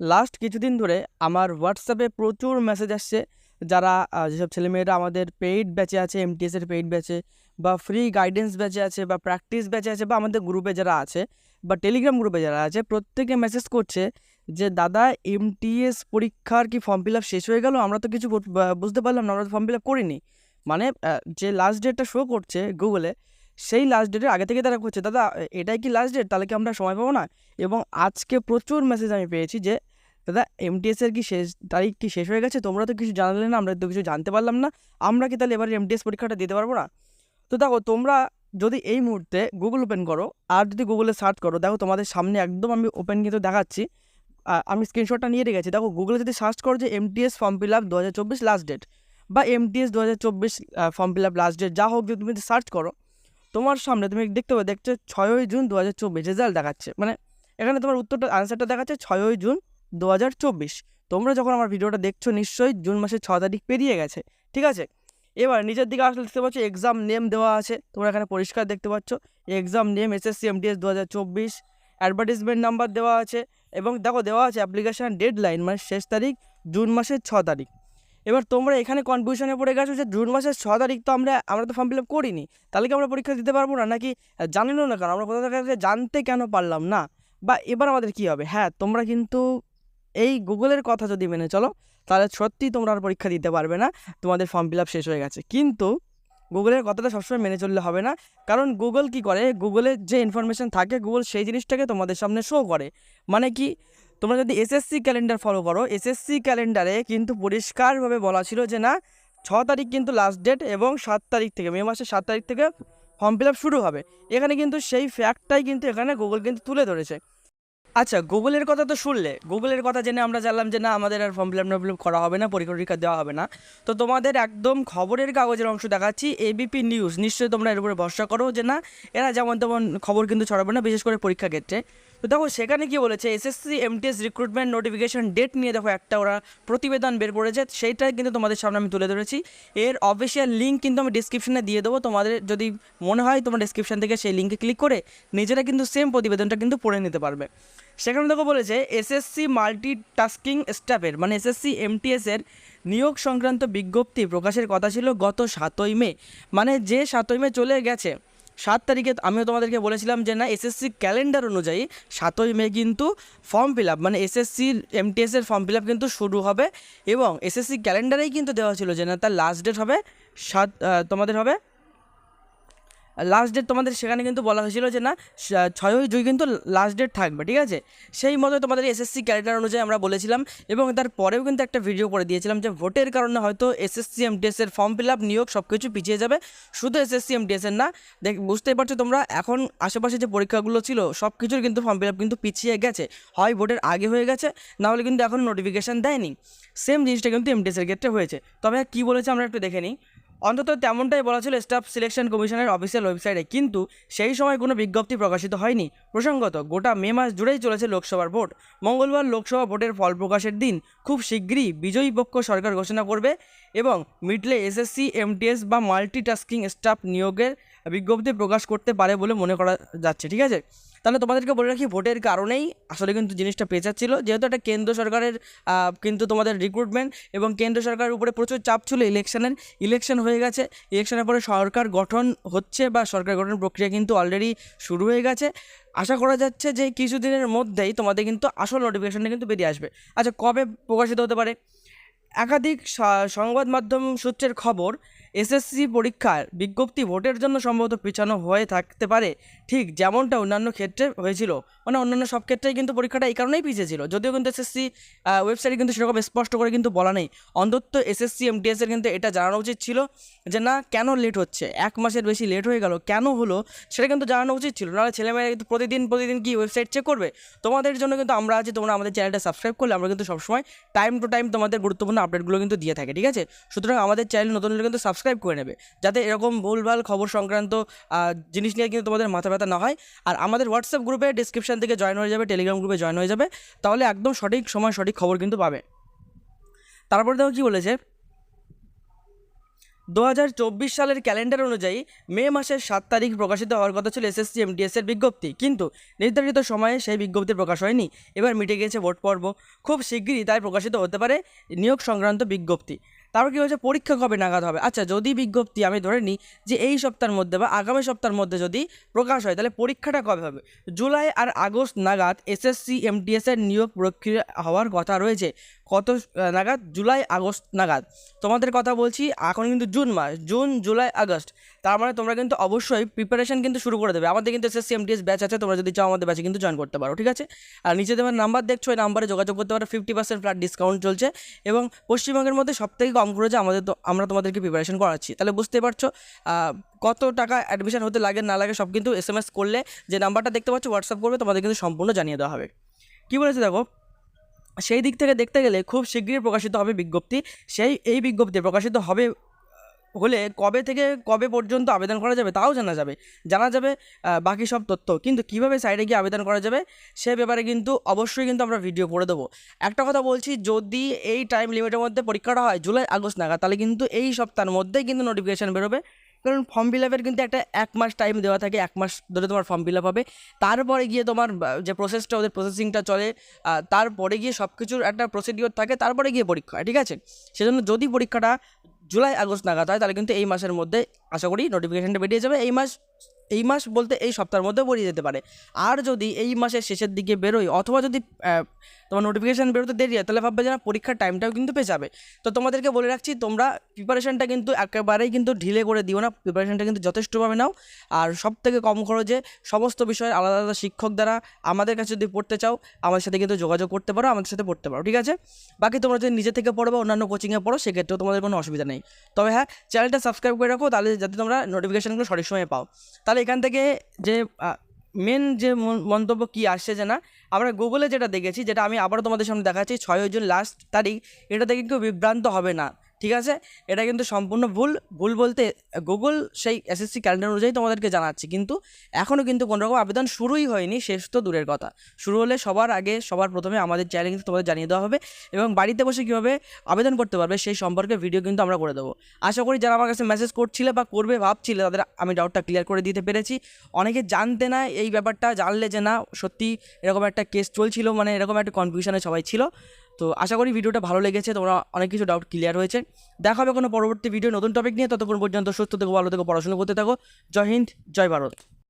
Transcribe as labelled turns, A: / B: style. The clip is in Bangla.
A: লাস্ট কিছুদিন ধরে আমার হোয়াটসঅ্যাপে প্রচুর মেসেজ আসছে যারা যেসব ছেলেমেয়েরা আমাদের পেইড ব্যাচে আছে এমটিএসের পেইড ব্যাচে বা ফ্রি গাইডেন্স ব্যাচে আছে, বা প্র্যাকটিস ব্যাচে আছে, বা আমাদের গ্রুপে যারা আছে, বা টেলিগ্রাম গ্রুপে যারা আছে, প্রত্যেকে মেসেজ করছে যে, দাদা এমটিএস পরীক্ষার কি ফর্ম ফিল আপ শেষ হয়ে গেল? আমরা তো কিছু বুঝতে পারলাম না, আমরা তো ফর্ম ফিল আপ করিনি। মানে যে লাস্ট ডেটটা শো করছে গুগলে সেই লাস্ট ডেটের আগে থেকে তারা করছে। দাদা, এটাই কি লাস্ট ডেট তাহলে কি আমরা সময় পাবো না? এবং আজকে প্রচুর মেসেজ আমি পেয়েছি যে, দাদা এমটিএস এর কি শেষ, তারিখ কি শেষ হয়ে গেছে? তোমরা তো কিছু জানালে না, আমরা তো কিছু জানতে পারলাম না। আমরা কি তাহলে এবার এমটিএস পরীক্ষাটা দিতে পারব না? তো দেখো, তোমরা যদি এই মুহূর্তে গুগল ওপেন করো, আর যদি গুগলে সার্চ করো, দেখো তোমাদের সামনে একদম আমি ওপেন কিন্তু দেখাচ্ছি। আমি স্ক্রিনশটটা নিয়ে রেখেছি। দেখো গুগলে যদি সার্চ করো যে এমটিএস ফর্ম ফিল আপ দু হাজার চব্বিশ লাস্ট ডেট বা এমটিএস দু হাজার চব্বিশ form fill up last date যা হোক যদি তুমি সার্চ করো তোমার সামনে তুমি দেখতে পাবে, দেখছ ছয়ই জুন দু হাজার চব্বিশ রেজাল্ট দেখাচ্ছে। মানে এখানে তোমার উত্তরটা আনসারটা দেখাচ্ছে ছয়ই জুন দু হাজার চব্বিশ। তোমরা যখন আমার ভিডিওটা দেখছ, নিশ্চয়ই জুন মাসের ছ তারিখ পেরিয়ে গেছে, ঠিক আছে? এবার নিচের দিকে আসলে দেখতে পাচ্ছ এক্সাম নেম দেওয়া আছে, তোমরা এখানে পরিষ্কার দেখতে পাচ্ছ। এক্সাম নেম এসএসসি এমটিএস দু হাজার চব্বিশ অ্যাডভার্টিসমেন্ট নাম্বার দেওয়া আছে, এবং দেখো দেওয়া আছে অ্যাপ্লিকেশান ডেডলাইন মানে শেষ তারিখ, জুন মাসের ছ তারিখ। এবার তোমরা এখানে কনফিউশনে পড়ে গেছো যে জুন মাসের ছ তারিখ তো আমরা আমরা তো ফর্ম ফিল আপ করিনি। তাহলে কি আমরা পরীক্ষা দিতে পারব না? নাকি জানিও না কেন, আমরা কোথা থেকে জানতে কেন পারলাম না? বা এবার আমাদের কি হবে? হ্যাঁ তোমরা কিন্তু এই গুগলের কথা যদি মেনে চলো, তাহলে সত্যি তোমরা আর পরীক্ষা দিতে পারবে না। তোমাদের ফর্ম ফিল আপ শেষ হয়ে গেছে। কিন্তু গুগলের কথাটা সবসময় মেনে চললে হবে না। কারণ গুগল কি করে? গুগলের যে ইনফরমেশন থাকে, গুগল সেই জিনিসটাকে তোমাদের সামনে শো করে। মানে কি? তোমরা যদি এসএসসি ক্যালেন্ডার ফলো করো এসএসসি ক্যালেন্ডারে কিন্তু পরিষ্কারভাবে বলা ছিল যে না, ছ তারিখ কিন্তু লাস্ট ডেট এবং সাত তারিখ থেকে, মে মাসের সাত তারিখ থেকে ফর্ম ফিল শুরু হবে। এখানে কিন্তু সেই ফ্যাক্টটাই কিন্তু এখানে গুগল কিন্তু তুলে ধরেছে। আচ্ছা গুগলের কথা তো শুনলে। গুগলের কথা জেনে আমরা জানলাম যে না, আমাদের আর ফর্ম ফিল আপ করা হবে না পরীক্ষা দেওয়া হবে না। তো তোমাদের একদম খবরের কাগজের অংশ দেখাচ্ছি এবিপি নিউজ নিশ্চয়ই তোমরা এর উপরে ভরসা করো যে না, এরা যেমন তেমন খবর কিন্তু ছড়াবে না, বিশেষ করে পরীক্ষা ক্ষেত্রে। তো দেখো, সেখানে কি বলেছে SSC MTS recruitment notification date নিয়ে দেখো, একটা ওরা প্রতিবেদন বের করেছে, সেইটাই কিন্তু তোমাদের সামনে আমি তুলে ধরেছি। এর অফিসিয়াল লিঙ্ক কিন্তু আমি ডিসক্রিপশনে দিয়ে দেবো, তোমাদের যদি মনে হয় তোমরা ডিসক্রিপশন থেকে সেই লিঙ্কে ক্লিক করে নিজেরা কিন্তু সেম প্রতিবেদনটা কিন্তু পড়ে নিতে পারবে। সেখানে দেখো বলেছে এসএসসি মাল্টি টাস্কিং স্টাফের মানে এসএসসি এমটিএসের নিয়োগ সংক্রান্ত বিজ্ঞপ্তি প্রকাশের কথা ছিল গত সাতই মে মানে যে সাতই মে চলে গেছে সাত তারিখে আমিও তোমাদেরকে বলেছিলাম যে না এসএসসি ক্যালেন্ডার অনুযায়ী সাতই মে কিন্তু ফর্ম ফিল আপ মানে এসএসসির এমটিএসের ফর্ম ফিল আপ কিন্তু শুরু হবে এবং এসএসসি ক্যালেন্ডারেই কিন্তু দেওয়া ছিল যে না, তার লাস্ট ডেট হবে সাত তোমাদের হবে লাস্ট ডেট তোমাদের সেখানে কিন্তু বলা হয়েছিল যে না ছয়ই জুই কিন্তু লাস্ট ডেট থাকবে, ঠিক আছে? সেই মতো তোমাদের এসএসসি ক্যালেন্ডার অনুযায়ী আমরা বলেছিলাম এবং তারপরেও কিন্তু একটা ভিডিও করে দিয়েছিলাম যে ভোটের কারণে হয়তো এসএসসি এমটিএস এর ফর্ম ফিল আপ নিয়োগ সব কিছু পিছিয়ে যাবে। শুধু এসএসসি এমটিএস এর না, দেখ, বুঝতেই পারছ তোমরা, এখন আশেপাশে যে পরীক্ষাগুলো ছিল সব কিছুর কিন্তু ফর্ম ফিল আপ কিন্তু পিছিয়ে গেছে। হয় ভোটের আগে হয়ে গেছে, না হলে কিন্তু এখন নোটিফিকেশান দেয়নি। সেম জিনিসটা কিন্তু এমটিএস এর ক্ষেত্রে হয়েছে। তবে কী বলেছে আমরা একটু দেখে নিই। অন্তত তেমনটাই বলা ছিল স্টাফ সিলেকশন কমিশনের অফিসিয়াল ওয়েবসাইটে। কিন্তু সেই সময় কোনো বিজ্ঞপ্তি প্রকাশিত হয়নি। প্রসঙ্গত, গোটা মে মাস জুড়েই চলেছে লোকসভার ভোট। মঙ্গলবার লোকসভা ভোটের ফল প্রকাশের দিন খুব শীঘ্রই বিজয়ী পক্ষ সরকার ঘোষণা করবে এবং মিডলে এসএসসি, এমটিএস বা মাল্টিটাস্কিং স্টাফ নিয়োগের বিজ্ঞপ্তি প্রকাশ করতে পারে বলে মনে করা যাচ্ছে। ঠিক আছে? তাহলে তোমাদেরকে বলে রাখি, ভোটের কারণেই আসলে কিন্তু জিনিসটা পেঁচাচ্ছিল। যেহেতু একটা কেন্দ্র সরকারের কিন্তু তোমাদের রিক্রুটমেন্ট এবং কেন্দ্র সরকারের উপরে প্রচুর চাপ ছিল ইলেকশনের ইলেকশন হয়ে গেছে। ইলেকশনের পরে সরকার গঠন হচ্ছে বা সরকার গঠন প্রক্রিয়া কিন্তু অলরেডি শুরু হয়ে গেছে। আশা করা যাচ্ছে যে কিছুদিনের মধ্যেই তোমাদের কিন্তু আসল নোটিফিকেশনটা কিন্তু বেরিয়ে আসবে। আচ্ছা কবে প্রকাশিত হতে পারে? একাধিক সংবাদ মাধ্যম সূত্রের খবর এসএসসি পরীক্ষার বিজ্ঞপ্তি ভোটের জন্য সম্ভবত পিছানো হয়ে থাকতে পারে। ঠিক যেমনটা অন্যান্য ক্ষেত্রে হয়েছিল। মানে অন্যান্য সব ক্ষেত্রেই কিন্তু পরীক্ষাটা এই কারণেই পিছিয়ে ছিল যদিও কিন্তু এসএসসি ওয়েবসাইটে কিন্তু সেরকম স্পষ্ট করে কিন্তু বলা নেই। অন্তত এসএসসি এমটিএসের কিন্তু এটা জানানো উচিত ছিল যে, না, কেন লেট হচ্ছে? এক মাসের বেশি লেট হয়ে গেল। কেন হলো? সেটা কিন্তু জানানো উচিত ছিল। নাহলে ছেলেমেয়েরা কিন্তু প্রতিদিন প্রতিদিন কি ওয়েবসাইট চেক করবে? তোমাদের জন্য কিন্তু আমরা আছি। তোমরা আমাদের চ্যানেলটা সাবস্ক্রাইব করলে আমরা কিন্তু সবসময় টাইম টু টাইম তোমাদের গুরুত্বপূর্ণ আপডেটগুলো কিন্তু দিয়ে থাকি। ঠিক আছে? সুতরাং আমাদের চ্যানেল নতুন কিন্তু সাবস্ক্রাইব করে নেবে। যাতে এরকম ভুলভাল খবর সংক্রান্ত জিনিস নিয়ে কিন্তু তোমাদের মাথা ব্যথা না হয়। আর আমাদের হোয়াটসঅ্যাপ গ্রুপে ডিসক্রিপশন থেকে জয়েন হয়ে যাবে টেলিগ্রাম গ্রুপে জয়েন হয়ে যাবে। তাহলে একদম সঠিক সময় সঠিক খবর কিন্তু পাবে। তারপরে দেখো কী বলেছে? দু হাজার চব্বিশ সালের ক্যালেন্ডার অনুযায়ী মে মাসের সাত তারিখ প্রকাশিত হওয়ার কথা ছিল এসএসসি এমটিএস এর বিজ্ঞপ্তি। কিন্তু নির্ধারিত সময়ে সেই বিজ্ঞপ্তি প্রকাশ হয়নি। এবার মিটে গিয়েছে ভোট পর্ব। খুব শিগগিরই তাই প্রকাশিত হতে পারে নিয়োগ সংক্রান্ত বিজ্ঞপ্তি। তারপর কী হয়েছে পরীক্ষা কবে নাগাদ হবে? আচ্ছা যদি বিজ্ঞপ্তি আমি ধরে নিই যে এই সপ্তাহের মধ্যে বা আগামী সপ্তাহের মধ্যে যদি প্রকাশ হয়, তাহলে পরীক্ষাটা কবে হবে? জুলাই আর আগস্ট নাগাদ এসএসসি এমটিএস এর নিয়োগ প্রক্রিয়া হওয়ার কথা রয়েছে। কত নাগাদ? জুলাই, আগস্ট নাগাদ। তোমাদের কথা বলছি, এখন কিন্তু জুন মাস, জুন, জুলাই, আগস্ট। তার মানে তোমরা কিন্তু অবশ্যই প্রিপারেশন কিন্তু শুরু করে দেবে। আমাদের কিন্তু এসএসসি এমটিএস ব্যাচ আছে, তোমরা যদি চাও আমাদের ব্যাচে কিন্তু জয়েন করতে পারো, ঠিক আছে? আর নিচে তোমার নাম্বার দেখছ ওই নাম্বারে যোগাযোগ করতে পারো। ফিফটি পার্সেন্ট ফ্ল্যাট ডিসকাউন্ট চলছে। এবং পশ্চিমবঙ্গের মধ্যে সবথেকে কম খরচে আমাদের আমরা তোমাদেরকে প্রিপারেশন করাচ্ছি। তাহলে বুঝতে পারছ কত টাকা অ্যাডমিশন হতে লাগে, না লাগে, সব কিন্তু এস এম এস করলে যে নাম্বারটা দেখতে পাচ্ছ হোয়াটসঅ্যাপ করবে, তোমাদের কিন্তু সম্পূর্ণ জানিয়ে দেওয়া হবে। কী বলেছে দেখো? সেই দিক থেকে দেখতে গেলে খুব শীঘ্রই প্রকাশিত হবে বিজ্ঞপ্তি। সেই, এই বিজ্ঞপ্তি প্রকাশিত হবে হলে কবে থেকে কবে পর্যন্ত আবেদন করা যাবে তাও জানা যাবে। জানা যাবে বাকি সব তথ্য। কিন্তু কীভাবে সাইডে গিয়ে আবেদন করা যাবে সে ব্যাপারে কিন্তু অবশ্যই কিন্তু আমরা ভিডিও করে দেবো। একটা কথা বলছি, যদি এই টাইম লিমিটের মধ্যে পরীক্ষাটা হয় জুলাই, আগস্ট নাগাদ, তাহলে কিন্তু এই সপ্তাহের মধ্যেই কিন্তু নোটিফিকেশান বেরোবে। কারণ ফর্ম ফিল আপের কিন্তু একটা এক মাস টাইম দেওয়া থাকে, এক মাস ধরে তোমার ফর্ম ফিল আপ হবে। তারপরে গিয়ে তোমার যে প্রসেসটা ওদের প্রসেসিংটা চলে তারপরে গিয়ে সব কিছুর একটা প্রসিডিওর থাকে, তারপরে গিয়ে পরীক্ষা ঠিক আছে? সেজন্য যদি পরীক্ষাটা জুলাই, আগস্ট নাগাদ হয়, তাহলে কিন্তু এই মাসের মধ্যে আশা করি নোটিফিকেশনটা বেরিয়ে যাবে। এই মাস এই মাস বলতে এই সপ্তাহের মধ্যে বেরিয়ে যেতে পারে। আর যদি এই মাসের শেষের দিকে বেরোয়, অথবা যদি তোমার নোটিফিকেশান বেরোতে দেরি হয়, তাহলে ভাববে যে না, পরীক্ষার টাইমটাও কিন্তু পেয়ে যাবে তো তোমাদেরকে বলে রাখছি, তোমরা প্রিপারেশানটা কিন্তু একেবারেই কিন্তু ঢিলে করে দিও না প্রিপারেশানটা কিন্তু যথেষ্টভাবে নাও। আর সব থেকে কম খরচে সমস্ত বিষয়ের আলাদা আলাদা শিক্ষক দ্বারা আমাদের কাছে যদি পড়তে চাও আমাদের সাথে কিন্তু যোগাযোগ করতে পারো, আমাদের সাথে পড়তে পারো, ঠিক আছে? বাকি তোমরা যদি নিজে থেকে পড়ো বা অন্যান্য কোচিংয়ে পড়ো, সেক্ষেত্রেও তোমাদের কোনো অসুবিধা নেই। তবে হ্যাঁ চ্যানেলটা সাবস্ক্রাইব করে রাখো, তাহলে যাতে তোমরা নোটিফিকেশানগুলো সঠিক সময়ে পাও। তাহলে এখান থেকে যে মেন যে মন- মন্তব্য কী আসছে যে না, আমরা গুগলে যেটা দেখেছি, যেটা আমি আবারও তোমাদের সামনে দেখাচ্ছি ছয় জুন লাস্ট তারিখ এটা থেকে কেউ বিভ্রান্ত হবে না। ঠিক আছে? এটা কিন্তু সম্পূর্ণ ভুল। ভুল বলতে গুগল সেই এসএসসি ক্যালেন্ডার অনুযায়ী তোমাদেরকে জানাচ্ছি। কিন্তু এখনও কিন্তু কোনো রকম আবেদন শুরুই হয়নি, শেষ তো দূরের কথা। শুরু হলে সবার আগে, সবার প্রথমে আমাদের চ্যানেল কিন্তু তোমাদের জানিয়ে দেওয়া হবে এবং বাড়িতে বসে কীভাবে আবেদন করতে পারবে সেই সম্পর্কে ভিডিও কিন্তু আমরা করে দেবো। আশা করি যারা আমার কাছে মেসেজ করছিলে বা করবে, ভাবছিলে, তাদের আমি ডাউটটা ক্লিয়ার করে দিতে পেরেছি। অনেকে জানতে না এই ব্যাপারটা, জানলে যে না, সত্যি এরকম একটা কেস চলছিল মানে এরকম একটা কনফিউশনে সবাই ছিল। তো আশা করি ভিডিওটা ভালো লেগেছে, তোমরা অনেক কিছু ডাউট ক্লিয়ার হয়েছে। দেখা হবে কোনো পরবর্তী ভিডিও নতুন টপিক নিয়ে। ততক্ষণ পর্যন্ত সুস্থ থেকো, ভালো থেকো, পড়াশোনা করতে থাকো। জয় হিন্দ, জয় ভারত।